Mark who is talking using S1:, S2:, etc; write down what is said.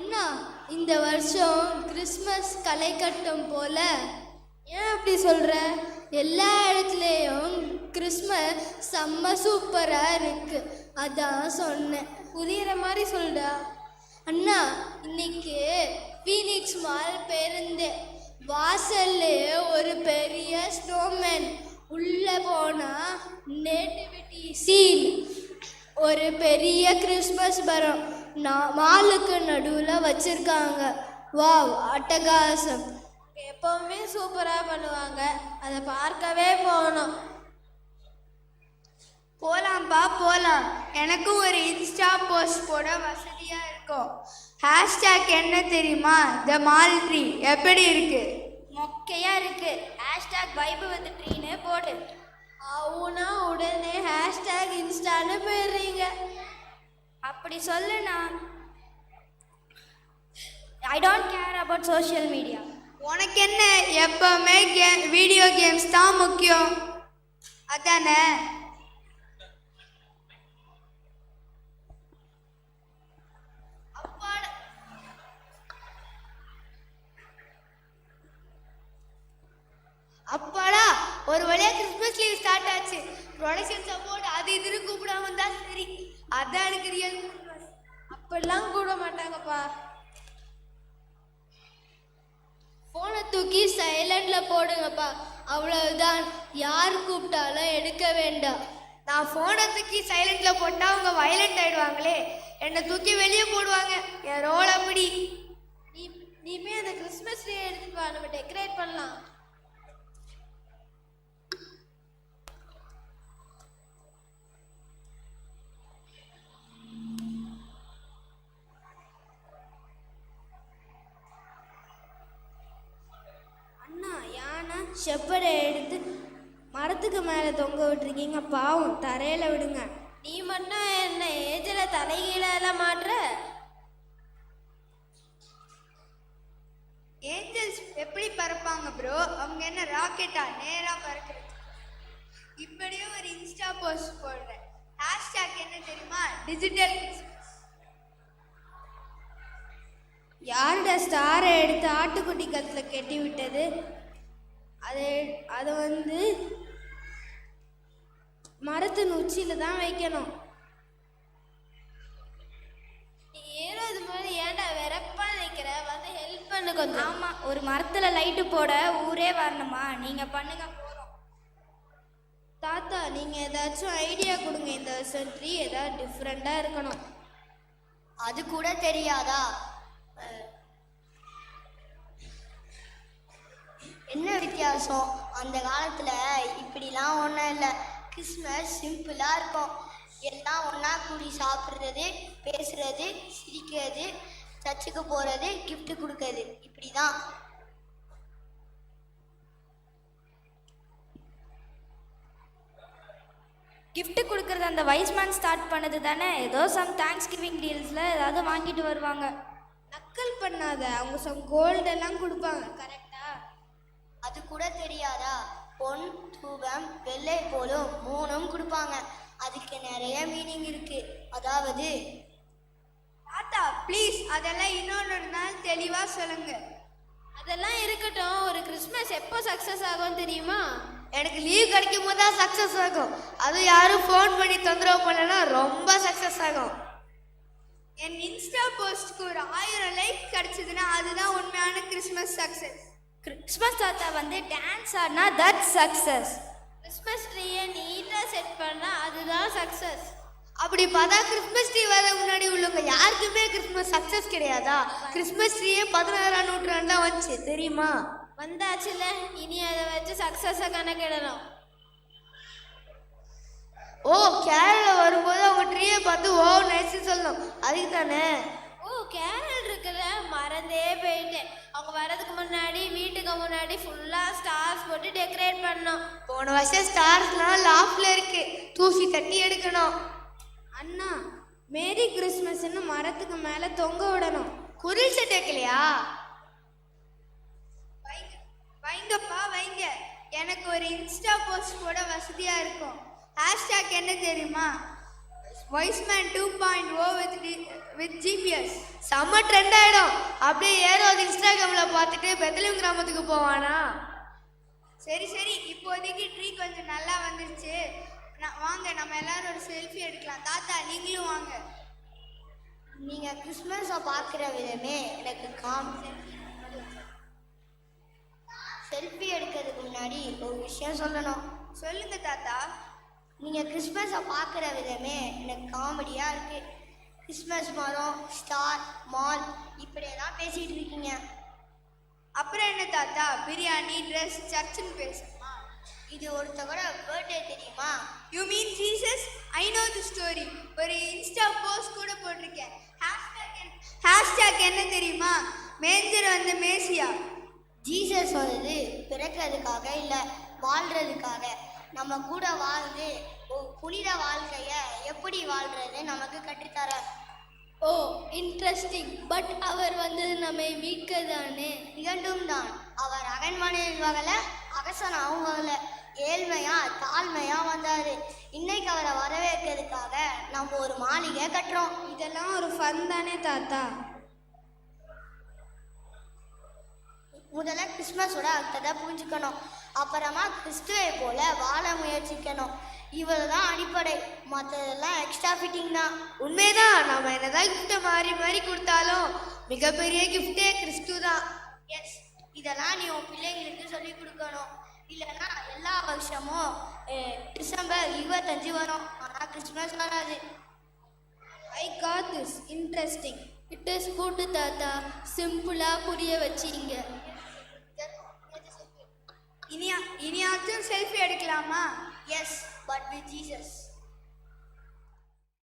S1: அண்ணா இந்த வருஷம் கிறிஸ்மஸ் கலை கட்டம் போல. ஏன் அப்படி சொல்ற? எல்லா இடத்துலையும் கிறிஸ்மஸ் செம்ம சூப்பரா இருக்கு. அதான் சொன்னேன். புரியுற மாதிரி சொல்டா அண்ணா இன்னைக்கு ஃபீனிக்ஸ் மால் பேருந்து. வாசல்ல ஒரு பெரிய ஸ்னோமேன் உள்ள போனா நேட்டிவிட்டி சீன் ஒரு பெரிய கிறிஸ்மஸ் மரம். நான் மாலுக்கு நடுவில் வச்சுருக்காங்க. வாவ் அட்டகாசம். எப்பவுமே சூப்பராக பண்ணுவாங்க. அதை பார்க்கவே போகணும்
S2: போலாம்ப்பா போலாம். எனக்கும் ஒரு இன்ஸ்டா போஸ்ட் போட வசதியாக இருக்கும். ஹேஷ்டேக் என்ன தெரியுமா? The mall tree. எப்படி இருக்கு?
S1: மொக்கையாக இருக்கு. ஹேஷ்டேக் வைபு வந்து ட்ரீனே போடு அவனா உடனே ஹேஷ்டேக் இன்ஸ்டான்னு போயிடுறீங்க. அப்படி சொல்லுண்ணா I don't care about social media
S2: உனக்கு என்ன எப்பவுமே கேம் வீடியோ கேம்ஸ் தான் முக்கியம். அதானே? அப்பாடா ஒரு வழியா கிறிஸ்மஸ் லீவ் ஸ்டார்ட் ஆச்சு. ப்ரொடக்ஷன் சப்போர்ட் அது இதுன்னு கூப்பிடாம இருந்தா சரி. அதான் எனக்கு ரியல்
S1: அப்படிலாம் கூட மாட்டாங்கப்பா. ஃபோனை தூக்கி சைலண்ட்ல போடுங்கப்பா. அவ்வளவுதான். யார் கூப்பிட்டாலும் எடுக்க வேண்டாம்.
S2: நான் ஃபோனை தூக்கி சைலண்ட்ல போட்டா அவங்க வயலண்ட் ஆயிடுவாங்களே. என்னை தூக்கி வெளியே போடுவாங்க. என் ரோல் அப்படி.
S1: நீ நீமே அந்த கிறிஸ்மஸ் ட்ரீ எடுத்துட்டு வா. நம்ம டெக்கரேட் பண்ணலாம் அண்ணா யானை செப்படை எடுத்து மரத்துக்கு மேலே தொங்க விட்டுருக்கீங்க. பாவம் தரையில விடுங்க. நீ மட்டும் என்ன ஏஜில் தலைகீழ எல்லாம் மாட்டுற?
S2: ஏஞ்சல்ஸ் எப்படி பறப்பாங்க ப்ரோ அவங்க என்ன ராக்கெட்டா நேரா பறக்கிறது. இப்படியே ஒரு இன்ஸ்டா போஸ்ட் போடுறேன். ஹேஷ்டேக் என்ன தெரியுமா? டிஜிட்டல்
S1: யாரோட ஸ்டாரை எடுத்து ஆட்டுக்குட்டி கத்தில் கட்டி விட்டது? அது அதை வந்து மரத்தின் உச்சியில் தான் வைக்கணும். நீ ஏறோ இது மாதிரி ஏன்டா வெறப்பா நிற்கிற வந்து ஹெல்ப் பண்ணு கொஞ்சம்.
S3: ஆமாம் ஒரு மரத்தில் லைட்டு போட ஊரே வரணுமா? நீங்கள் பண்ணுங்க போதும்.
S1: தாத்தா நீங்கள் ஏதாச்சும் ஐடியா கொடுங்க. இந்த வருஷம் ட்ரீ ஏதாவது டிஃப்ரெண்ட்டாக இருக்கணும்.
S4: அது கூட தெரியாதா? என்ன வித்தியாசம்? அந்த காலத்தில் இப்படிலாம் ஒன்றும் இல்லை. கிறிஸ்மஸ் சிம்பிளாக இருக்கும். எல்லாம் ஒன்றா கூடி சாப்பிட்றது பேசுறது சிரிக்கிறது சர்ச்சுக்கு போகிறது gift கொடுக்கறது. இப்படி தான்
S3: gift கொடுக்கறது அந்த வைஸ்மேன் ஸ்டார்ட் பண்ணது தானே? ஏதோ சம் தேங்க்ஸ் கிவிங் டீல்ஸில் ஏதாவது வாங்கிட்டு வருவாங்க.
S1: நக்கல் பண்ணாத. அவங்க சம் கோல்டெல்லாம் கொடுப்பாங்க. கரெக்டா
S4: அது கூட தெரியாதா? பொன் தூபம் வெள்ளை போலும் மூணும் கொடுப்பாங்க. அதுக்கு நிறைய மீனிங் இருக்கு. அதாவது
S2: தாத்தா ப்ளீஸ் அதெல்லாம் இன்னொரு நாள் தெளிவா சொல்லுங்க.
S1: அதெல்லாம் இருக்கட்டும். ஒரு கிறிஸ்மஸ் எப்போ சக்ஸஸ் ஆகும் தெரியுமா?
S2: எனக்கு லீவ் கிடைக்கும் போது தான் சக்ஸஸ் ஆகும். அது யாரும் ஃபோன் பண்ணி தொந்தரவு பண்ணலன்னா ரொம்ப சக்ஸஸ் ஆகும். என் இன்ஸ்டா போஸ்ட்க்கு ஒரு ஆயிரம் லைக் கிடைச்சதுன்னா அதுதான் உண்மையான கிறிஸ்மஸ் சக்ஸஸ்
S3: கிறிஸ்மஸ் தாத்தா வந்து டான்ஸ் ஆடினா தட் சக்ஸஸ்
S1: கிறிஸ்மஸ் ட்ரீயை நீட்டாக செட் பண்ணால் அதுதான் சக்ஸஸ்
S2: அப்படி பார்த்தா கிறிஸ்மஸ் ட்ரீ வர முன்னாடி உள்ளவங்க யாருக்குமே கிறிஸ்மஸ் சக்ஸஸ் கிடையாதா? கிறிஸ்மஸ் ட்ரீயே பதினாறாம் நூற்றாண்டு தான் வந்துச்சு தெரியுமா?
S1: வந்தாச்சுல இனி அதை வச்சு சக்ஸஸை கணக்கிடணும்.
S2: ஓ கேரளா வரும்போது அவங்க ட்ரீயை பார்த்து ஓ நைஸ்னு சொல்லணும். அதுக்கு தானே
S1: ஓ கேரள் மறந்தே போயிட்டேன் அவங்க வரதுக்கு முன்னாடி வீட்டுக்கு முன்னாடி ஃபுல்லாக ஸ்டார்ஸ் போட்டு டெக்கரேட் பண்ணோம்.
S2: போன வருஷம் ஸ்டார்ஸ்லாம் லாஃப்ல இருக்கு. தூசி தட்டி எடுக்கணும்.
S1: அண்ணா மேரி கிறிஸ்மஸ்ன்னு மரத்துக்கு மேலே தொங்க விடணும்.
S2: குரில் செட் வைக்கலையா? வைங்க வைங்கப்பா வைங்க. எனக்கு ஒரு இன்ஸ்டா போஸ்ட் போட வசதியா இருக்கும். ஹேஷ்டேக் என்ன தெரியுமா? Wise men two point O with GPS செம்ம ட்ரெண்ட் ஆயிடும். அப்படியே ஏதோ அது இன்ஸ்டாகிராம்ல பார்த்துட்டு பெத்தலியம் கிராமத்துக்கு போவானா? சரி சரி. இப்போதைக்கு ட்ரீ கொஞ்சம் நல்லா வந்துருச்சு. வாங்க நம்ம எல்லாரும் ஒரு செல்ஃபி எடுக்கலாம். தாத்தா நீங்களும் வாங்க.
S4: நீங்கள் கிறிஸ்மஸை பார்க்குற விதமே எனக்கு காம். செல்ஃபி எடுக்கிறதுக்கு முன்னாடி ஒரு விஷயம் சொல்லணும்.
S2: சொல்லுங்க தாத்தா.
S4: நீங்கள் கிறிஸ்மஸை பார்க்குற விதமே எனக்கு காமெடியாக இருக்குது கிறிஸ்மஸ் மரம் ஸ்டார் மால் இப்படியெல்லாம் பேசிகிட்டு இருக்கீங்க.
S2: அப்புறம் என்ன தாத்தா? பிரியாணி ட்ரெஸ் சர்ச்சுன்னு பேசணுமா
S4: இது ஒருத்தவரோட பர்த்டே தெரியுமா?
S2: You mean Jesus I know the story ஒரு இன்ஸ்டா போஸ்ட் கூட போட்டிருக்கேன். ஹேஷ்டேக் என்ன தெரியுமா? மேஞ்சர் வந்து மேசியா.
S4: ஜீசஸ் வந்தது பிறக்கிறதுக்காக இல்லை வாழ்கிறதுக்காக நம்ம கூட வாழ்ந்து புனித வாழ்க்கையை எப்படி வாழ்கிறது நமக்கு கற்றுத்தர
S1: ஓ இன்ட்ரெஸ்டிங் பட் அவர் வந்தது நம்மை மீட்க தானே
S4: இரண்டும் தான் அவர் அரண்மனையில் வகல அரசனாகவும் வகல ஏழ்மையா தாழ்மையா வந்தாரு. இன்னைக்கு அவரை வரவேற்கிறதுக்காக நம்ம ஒரு மாளிகை கட்டுறோம்.
S1: இதெல்லாம் ஒரு ஃபன் தானே தாத்தா?
S4: முதல்ல கிறிஸ்மஸோட அர்த்தத்தை புரிஞ்சுக்கணும். அப்புறமா கிறிஸ்துவை போல வாழ முயற்சிக்கணும். இவ்வளவுதான் அடிப்படை. மற்றதெல்லாம் எக்ஸ்ட்ரா ஃபிட்டிங் தான்.
S2: உண்மைதான். நாம என்னதான் கிஃப்ட்டை மாறி மாறி கொடுத்தாலும் மிகப்பெரிய கிஃப்டே கிறிஸ்து தான்.
S4: எஸ் இதெல்லாம் நீ உன் பிள்ளைங்களுக்கு சொல்லி கொடுக்கணும். இல்லைன்னா எல்லா வருஷமும் டிசம்பர் இருபத்தஞ்சு வரும். ஆனால் கிறிஸ்மஸ் வராது.
S1: I got this interesting it is good தாத்தா. சிம்பிளாக புரிய வச்சிங்க.
S2: இனியா இனியாச்சும் செல்ஃபி எடுக்கலாமா?
S4: Yes but with Jesus